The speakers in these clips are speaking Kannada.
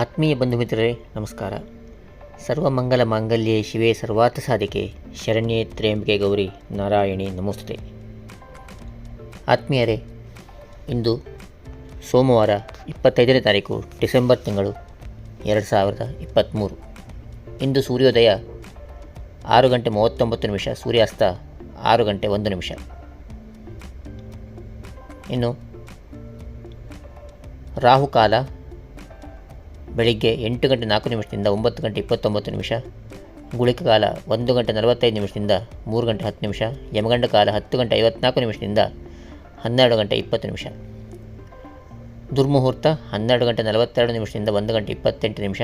ಆತ್ಮೀಯ ಬಂಧು ಮಿತ್ರರೇ ನಮಸ್ಕಾರ. ಸರ್ವಮಂಗಲ ಮಾಂಗಲ್ಯ ಶಿವೇ ಸರ್ವಾರ್ಥ ಸಾಧಿಕೆ. ಶರಣ್ಯೇ ತ್ರೇಂಬಿಕೆ ಗೌರಿ ನಾರಾಯಣಿ ನಮಸ್ತೆ ಆತ್ಮೀಯರೇ, ಇಂದು ಸೋಮವಾರ ಇಪ್ಪತ್ತೈದನೇ ತಾರೀಕು ಡಿಸೆಂಬರ್ ತಿಂಗಳು ಎರಡು ಸಾವಿರದ ಇಪ್ಪತ್ತ್ಮೂರು. ಇಂದು ಸೂರ್ಯೋದಯ ಆರು ಗಂಟೆ ಮೂವತ್ತೊಂಬತ್ತು ನಿಮಿಷ, ಸೂರ್ಯಾಸ್ತ ಆರು ಗಂಟೆ ಒಂದು ನಿಮಿಷ. ಇನ್ನು ರಾಹುಕಾಲ ಬೆಳಿಗ್ಗೆ ಎಂಟು ಗಂಟೆ ನಾಲ್ಕು ನಿಮಿಷದಿಂದ ಒಂಬತ್ತು ಗಂಟೆ ಇಪ್ಪತ್ತೊಂಬತ್ತು ನಿಮಿಷ, ಗುಳಿಕ ಕಾಲ ಒಂದು ಗಂಟೆ ನಲವತ್ತೈದು ನಿಮಿಷದಿಂದ ಮೂರು ಗಂಟೆ ಹತ್ತು ನಿಮಿಷ, ಯಮಗಂಡ ಕಾಲ ಹತ್ತು ಗಂಟೆ ಐವತ್ನಾಲ್ಕು ನಿಮಿಷದಿಂದ ಹನ್ನೆರಡು ಗಂಟೆ ಇಪ್ಪತ್ತು ನಿಮಿಷ. ದುರ್ಮುಹೂರ್ತ ಹನ್ನೆರಡು ಗಂಟೆ ನಲವತ್ತೆರಡು ನಿಮಿಷದಿಂದ ಒಂದು ಗಂಟೆ ಇಪ್ಪತ್ತೆಂಟು ನಿಮಿಷ.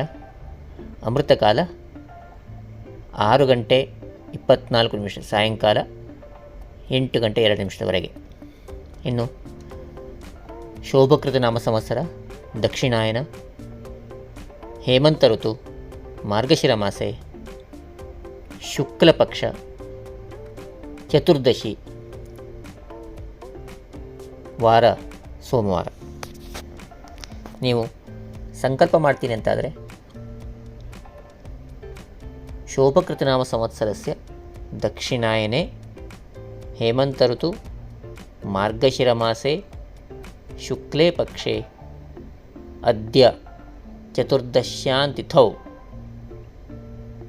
ಅಮೃತ ಕಾಲ ಆರು ಗಂಟೆ ಇಪ್ಪತ್ತ್ನಾಲ್ಕು ನಿಮಿಷ, ಸಾಯಂಕಾಲ ಎಂಟು ಗಂಟೆ ಎರಡು ನಿಮಿಷದವರೆಗೆ. ಇನ್ನು ಶೋಭಕೃತ ನಾಮ ಸಂವತ್ಸರ, ದಕ್ಷಿಣಾಯನ ಹೇಮಂತ ಋತು ಮಾರ್ಗಶಿರ ಮಾಸೆ ಶುಕ್ಲಪಕ್ಷ ಚತುರ್ದಶಿ, ವಾರ, ಸೋಮವಾರ. ನೀವು ಸಂಕಲ್ಪ ಮಾಡ್ತೀನಿ ಅಂತಾದರೆ, ಶೋಭಕೃತನಾಮ ಸಂವತ್ಸರಸ್ಯ ದಕ್ಷಿಣಾಯನೆ, ಹೇಮಂತ ಋತು ಮಾರ್ಗಶಿರ ಮಾಸೆ, ಶುಕ್ಲೇ ಪಕ್ಷೆ, ಅದ್ಯ ಚತುರ್ದಶ್ಯಾಂತಿಥೌ.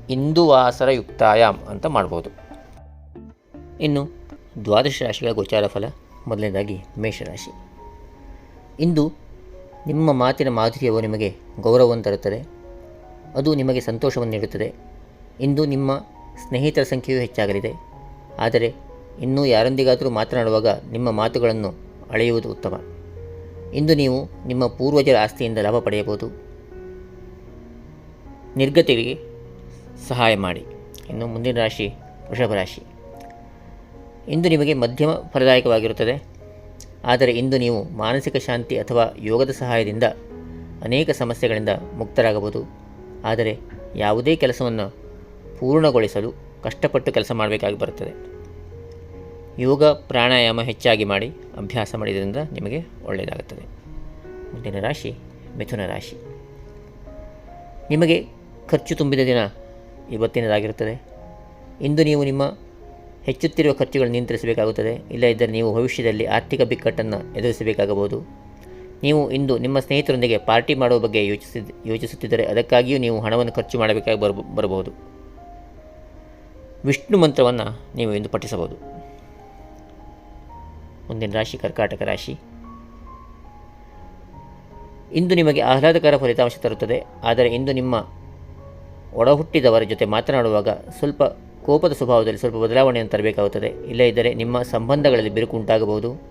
ಇಂದುವಾಸರ ಯುಕ್ತಾಯಾಮ್ ಅಂತ ಮಾಡ್ಬೋದು. ಇನ್ನು ದ್ವಾದಶ ರಾಶಿಗಳ ಗೋಚಾರ ಫಲ, ಮೊದಲನೇದಾಗಿ ಮೇಷರಾಶಿ. ಇಂದು ನಿಮ್ಮ ಮಾತಿನ ಮಾಧುರ್ಯವು ನಿಮಗೆ ಗೌರವವನ್ನು ತರುತ್ತದೆ. ಅದು ನಿಮಗೆ ಸಂತೋಷವನ್ನು ನೀಡುತ್ತದೆ. ಇಂದು ನಿಮ್ಮ ಸ್ನೇಹಿತರ ಸಂಖ್ಯೆಯು ಹೆಚ್ಚಾಗಲಿದೆ. ಆದರೆ ಇನ್ನೂ ಯಾರೊಂದಿಗಾದರೂ ಮಾತನಾಡುವಾಗ ನಿಮ್ಮ ಮಾತುಗಳನ್ನು ಅಳೆಯುವುದು ಉತ್ತಮ. ಇಂದು ನೀವು ನಿಮ್ಮ ಪೂರ್ವಜರ ಆಸ್ತಿಯಿಂದ ಲಾಭ ಪಡೆಯಬಹುದು. ನಿರ್ಗತಿಗೆ ಸಹಾಯ ಮಾಡಿ. ಇನ್ನು ಮುಂದಿನ ರಾಶಿ ವೃಷಭ ರಾಶಿ. ಇಂದು ನಿಮಗೆ ಮಧ್ಯಮ ಫಲದಾಯಕವಾಗಿರುತ್ತದೆ. ಆದರೆ ಇಂದು ನೀವು ಮಾನಸಿಕ ಶಾಂತಿ ಅಥವಾ ಯೋಗದ ಸಹಾಯದಿಂದ ಅನೇಕ ಸಮಸ್ಯೆಗಳಿಂದ ಮುಕ್ತರಾಗಬಹುದು. ಆದರೆ ಯಾವುದೇ ಕೆಲಸವನ್ನು ಪೂರ್ಣಗೊಳಿಸಲು ಕಷ್ಟಪಟ್ಟು ಕೆಲಸ ಮಾಡಬೇಕಾಗಿ ಬರುತ್ತದೆ. ಯೋಗ, ಪ್ರಾಣಾಯಾಮ ಹೆಚ್ಚಾಗಿ ಮಾಡಿ ಅಭ್ಯಾಸ ಮಾಡಿದ್ರಿಂದ ನಿಮಗೆ ಒಳ್ಳೆಯದಾಗುತ್ತದೆ. ಮುಂದಿನ ರಾಶಿ ಮಿಥುನ ರಾಶಿ. ನಿಮಗೆ ಖರ್ಚು ತುಂಬಿದ ದಿನ ಇವತ್ತಿನದಾಗಿರುತ್ತದೆ. ಇಂದು ನೀವು ನಿಮ್ಮ ಹೆಚ್ಚುತ್ತಿರುವ ಖರ್ಚುಗಳನ್ನು ನಿಯಂತ್ರಿಸಬೇಕಾಗುತ್ತದೆ. ಇಲ್ಲ ಇದ್ದರೆ ನೀವು ಭವಿಷ್ಯದಲ್ಲಿ ಆರ್ಥಿಕ ಬಿಕ್ಕಟ್ಟನ್ನು ಎದುರಿಸಬೇಕಾಗಬಹುದು. ನೀವು ಇಂದು ನಿಮ್ಮ ಸ್ನೇಹಿತರೊಂದಿಗೆ ಪಾರ್ಟಿ ಮಾಡುವ ಬಗ್ಗೆ ಯೋಚಿಸಿ, ಯೋಚಿಸುತ್ತಿದ್ದರೆ ಅದಕ್ಕಾಗಿಯೂ ನೀವು ಹಣವನ್ನು ಖರ್ಚು ಮಾಡಬೇಕಾಗಿ ಬರ ಬರಬಹುದು. ವಿಷ್ಣು ಮಂತ್ರವನ್ನು ನೀವು ಇಂದು ಪಠಿಸಬಹುದು. ಮುಂದಿನ ರಾಶಿ ಕರ್ಕಾಟಕ ರಾಶಿ. ಇಂದು ನಿಮಗೆ ಆಹ್ಲಾದಕರ ಫಲಿತಾಂಶ ತರುತ್ತದೆ. ಆದರೆ ಇಂದು ನಿಮ್ಮ ಒಡಹುಟ್ಟಿದವರ ಜೊತೆ ಮಾತನಾಡುವಾಗ ಸ್ವಲ್ಪ ಕೋಪದ ಸ್ವಭಾವದಲ್ಲಿ ಸ್ವಲ್ಪ ಬದಲಾವಣೆಯನ್ನು ತರಬೇಕಾಗುತ್ತದೆ. ಇಲ್ಲೇ ಇದ್ದರೆ ನಿಮ್ಮ ಸಂಬಂಧಗಳಲ್ಲಿ ಬಿರುಕು ಉಂಟಾಗಬಹುದು.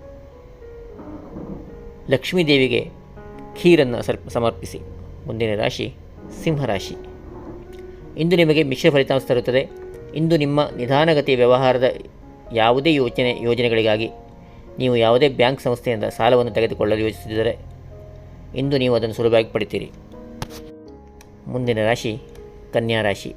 ಲಕ್ಷ್ಮೀದೇವಿಗೆ ಖೀರನ್ನು ಸರ್, ಸಮರ್ಪಿಸಿ. ಮುಂದಿನ ರಾಶಿ ಸಿಂಹರಾಶಿ. ಇಂದು ನಿಮಗೆ ಮಿಶ್ರ ಫಲಿತಾಂಶ ತರುತ್ತದೆ. ಇಂದು ನಿಮ್ಮ ನಿಧಾನಗತಿಯ ವ್ಯವಹಾರದ ಯಾವುದೇ ಯೋಚನೆ, ಯೋಜನೆಗಳಿಗಾಗಿ ನೀವು ಯಾವುದೇ ಬ್ಯಾಂಕ್ ಸಂಸ್ಥೆಯಿಂದ ಸಾಲವನ್ನು ತೆಗೆದುಕೊಳ್ಳಲು ಯೋಚಿಸಿದರೆ ಇಂದು ನೀವು ಅದನ್ನು ಸುಲಭವಾಗಿ ಪಡಿತೀರಿ. ಮುಂದಿನ ರಾಶಿ ಕನ್ಯಾ ರಾಶಿ.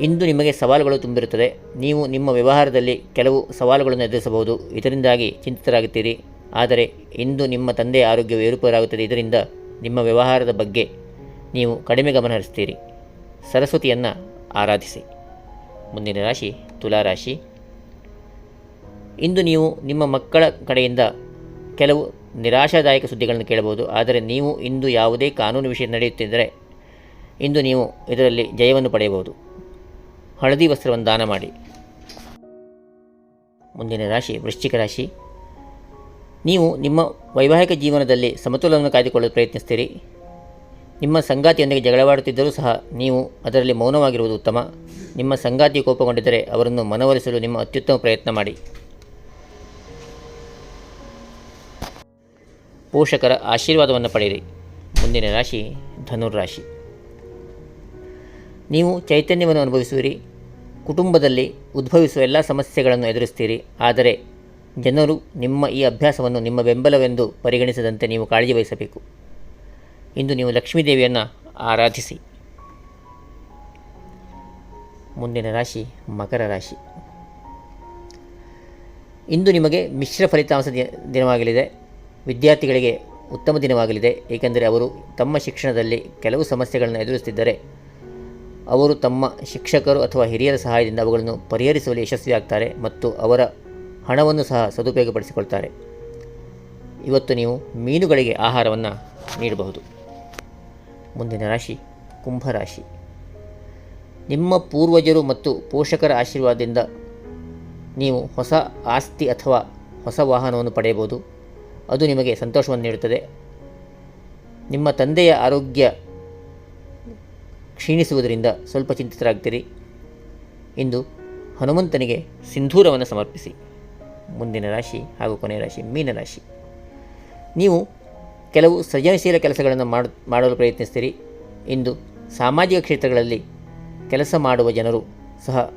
ಇಂದು ನಿಮಗೆ ಸವಾಲುಗಳು ತುಂಬಿರುತ್ತದೆ. ನೀವು ನಿಮ್ಮ ವ್ಯವಹಾರದಲ್ಲಿ ಕೆಲವು ಸವಾಲುಗಳನ್ನು ಎದುರಿಸಬಹುದು. ಇದರಿಂದಾಗಿ ಚಿಂತಿತರಾಗುತ್ತೀರಿ. ಆದರೆ ಇಂದು ನಿಮ್ಮ ತಂದೆಯ ಆರೋಗ್ಯವು ಏರುಪೇರಾಗುತ್ತದೆ. ಇದರಿಂದ ನಿಮ್ಮ ವ್ಯವಹಾರದ ಬಗ್ಗೆ ನೀವು ಕಡಿಮೆ ಗಮನ ಹರಿಸ್ತೀರಿ. ಸರಸ್ವತಿಯನ್ನು ಆರಾಧಿಸಿ. ಮುಂದಿನ ರಾಶಿ ತುಲಾರಾಶಿ ಇಂದು ನೀವು ನಿಮ್ಮ ಮಕ್ಕಳ ಕಡೆಯಿಂದ ಕೆಲವು ನಿರಾಶಾದಾಯಕ ಸುದ್ದಿಗಳನ್ನು ಕೇಳಬಹುದು. ಆದರೆ ನೀವು ಇಂದು ಯಾವುದೇ ಕಾನೂನು ವಿಷಯ ನಡೆಯುತ್ತಿದ್ದರೆ ಇಂದು ನೀವು ಇದರಲ್ಲಿ ಜಯವನ್ನು ಪಡೆಯಬಹುದು. ಹಳದಿ ವಸ್ತ್ರವನ್ನು ದಾನ ಮಾಡಿ. ಮುಂದಿನ ರಾಶಿ ವೃಶ್ಚಿಕ ರಾಶಿ. ನೀವು ನಿಮ್ಮ ವೈವಾಹಿಕ ಜೀವನದಲ್ಲಿ ಸಮತೋಲನವನ್ನು ಕಾಯ್ದುಕೊಳ್ಳಲು ಪ್ರಯತ್ನಿಸ್ತೀರಿ. ನಿಮ್ಮ ಸಂಗಾತಿಯೊಂದಿಗೆ ಜಗಳವಾಡುತ್ತಿದ್ದರೂ ಸಹ ನೀವು ಅದರಲ್ಲಿ ಮೌನವಾಗಿರುವುದು ಉತ್ತಮ. ನಿಮ್ಮ ಸಂಗಾತಿ ಕೋಪಗೊಂಡಿದ್ದರೆ ಅವರನ್ನು ಮನವೊಲಿಸಲು ನಿಮ್ಮ ಅತ್ಯುತ್ತಮ ಪ್ರಯತ್ನ ಮಾಡಿ. ಪೋಷಕರ ಆಶೀರ್ವಾದವನ್ನು ಪಡೆಯಿರಿ. ಮುಂದಿನ ರಾಶಿ ಧನುರ್ರಾಶಿ ನೀವು ಚೈತನ್ಯವನ್ನು ಅನುಭವಿಸುವಿರಿ. ಕುಟುಂಬದಲ್ಲಿ ಉದ್ಭವಿಸುವ ಎಲ್ಲ ಸಮಸ್ಯೆಗಳನ್ನು ಎದುರಿಸ್ತೀರಿ. ಆದರೆ ಜನರು ನಿಮ್ಮ ಈ ಅಭ್ಯಾಸವನ್ನು ನಿಮ್ಮ ಬೆಂಬಲವೆಂದು ಪರಿಗಣಿಸದಂತೆ ನೀವು ಕಾಳಜಿ ವಹಿಸಬೇಕು. ಇಂದು ನೀವು ಲಕ್ಷ್ಮೀದೇವಿಯನ್ನು ಆರಾಧಿಸಿ. ಮುಂದಿನ ರಾಶಿ ಮಕರ ರಾಶಿ. ಇಂದು ನಿಮಗೆ ಮಿಶ್ರ ಫಲಿತಾಂಶ ದಿನವಾಗಲಿದೆ. ವಿದ್ಯಾರ್ಥಿಗಳಿಗೆ ಉತ್ತಮ ದಿನವಾಗಲಿದೆ. ಏಕೆಂದರೆ ಅವರು ತಮ್ಮ ಶಿಕ್ಷಣದಲ್ಲಿ ಕೆಲವು ಸಮಸ್ಯೆಗಳನ್ನು ಎದುರಿಸುತ್ತಿದ್ದರೆ ಅವರು ತಮ್ಮ ಶಿಕ್ಷಕರು ಅಥವಾ ಹಿರಿಯರ ಸಹಾಯದಿಂದ ಅವುಗಳನ್ನು ಪರಿಹರಿಸುವಲ್ಲಿ ಯಶಸ್ವಿಯಾಗ್ತಾರೆ ಮತ್ತು ಅವರ ಹಣವನ್ನು ಸಹ ಸದುಪಯೋಗಪಡಿಸಿಕೊಳ್ತಾರೆ. ಇವತ್ತು ನೀವು ಮೀನುಗಳಿಗೆ ಆಹಾರವನ್ನು ನೀಡಬಹುದು. ಮುಂದಿನ ರಾಶಿ, ಕುಂಭರಾಶಿ. ನಿಮ್ಮ ಪೂರ್ವಜರು ಮತ್ತು ಪೋಷಕರ ಆಶೀರ್ವಾದದಿಂದ ನೀವು ಹೊಸ ಆಸ್ತಿ ಅಥವಾ ಹೊಸ ವಾಹನವನ್ನು ಪಡೆಯಬಹುದು. ಅದು ನಿಮಗೆ ಸಂತೋಷವನ್ನು ನೀಡುತ್ತದೆ. ನಿಮ್ಮ ತಂದೆಯ ಆರೋಗ್ಯ ಕ್ಷೀಣಿಸುವುದರಿಂದ ಸ್ವಲ್ಪ ಚಿಂತಿತರಾಗ್ತೀರಿ. ಇಂದು ಹನುಮಂತನಿಗೆ ಸಿಂಧೂರವನ್ನು ಸಮರ್ಪಿಸಿ. ಮುಂದಿನ ರಾಶಿ ಹಾಗೂ ಕೊನೆಯ ರಾಶಿ ಮೀನರಾಶಿ ನೀವು ಕೆಲವು ಸೃಜನಶೀಲ ಕೆಲಸಗಳನ್ನು ಮಾಡು, ಮಾಡಲು ಪ್ರಯತ್ನಿಸ್ತೀರಿ. ಇಂದು ಸಾಮಾಜಿಕ ಕ್ಷೇತ್ರಗಳಲ್ಲಿ ಕೆಲಸ ಮಾಡುವ ಜನರು ಸಹ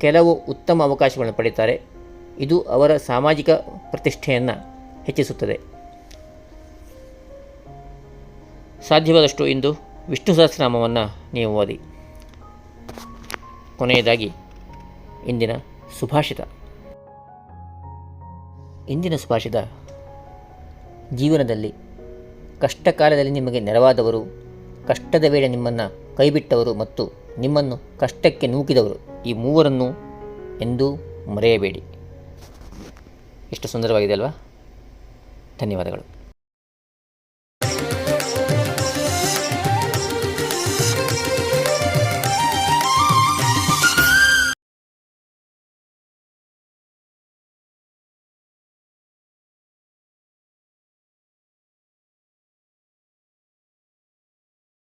ಕೆಲವು ಉತ್ತಮ ಅವಕಾಶಗಳನ್ನು ಪಡೆಯುತ್ತಾರೆ. ಇದು ಅವರ ಸಾಮಾಜಿಕ ಪ್ರತಿಷ್ಠೆಯನ್ನು ಹೆಚ್ಚಿಸುತ್ತದೆ. ಸಾಧ್ಯವಾದಷ್ಟು ಇಂದು ವಿಷ್ಣು ಸಹಸ್ರನಾಮವನ್ನು ನೀವು ಓದಿ. ಕೊನೆಯದಾಗಿ ಇಂದಿನ ಸುಭಾಷಿತ. ಇಂದಿನ ಸುಭಾಷಿತ ಜೀವನದಲ್ಲಿ ಕಷ್ಟ ಕಾಲದಲ್ಲಿ ನಿಮಗೆ ನೆರವಾದವರು, ಕಷ್ಟದ ವೇಳೆ ನಿಮ್ಮನ್ನು ಕೈಬಿಟ್ಟವರು ಮತ್ತು ನಿಮ್ಮನ್ನು ಕಷ್ಟಕ್ಕೆ ನೂಕಿದವರು ಈ ಮೂವರನ್ನು ಎಂದೂ ಮರೆಯಬೇಡಿ. ಎಷ್ಟು ಸುಂದರವಾಗಿದೆ ಅಲ್ವಾ? ಧನ್ಯವಾದಗಳು.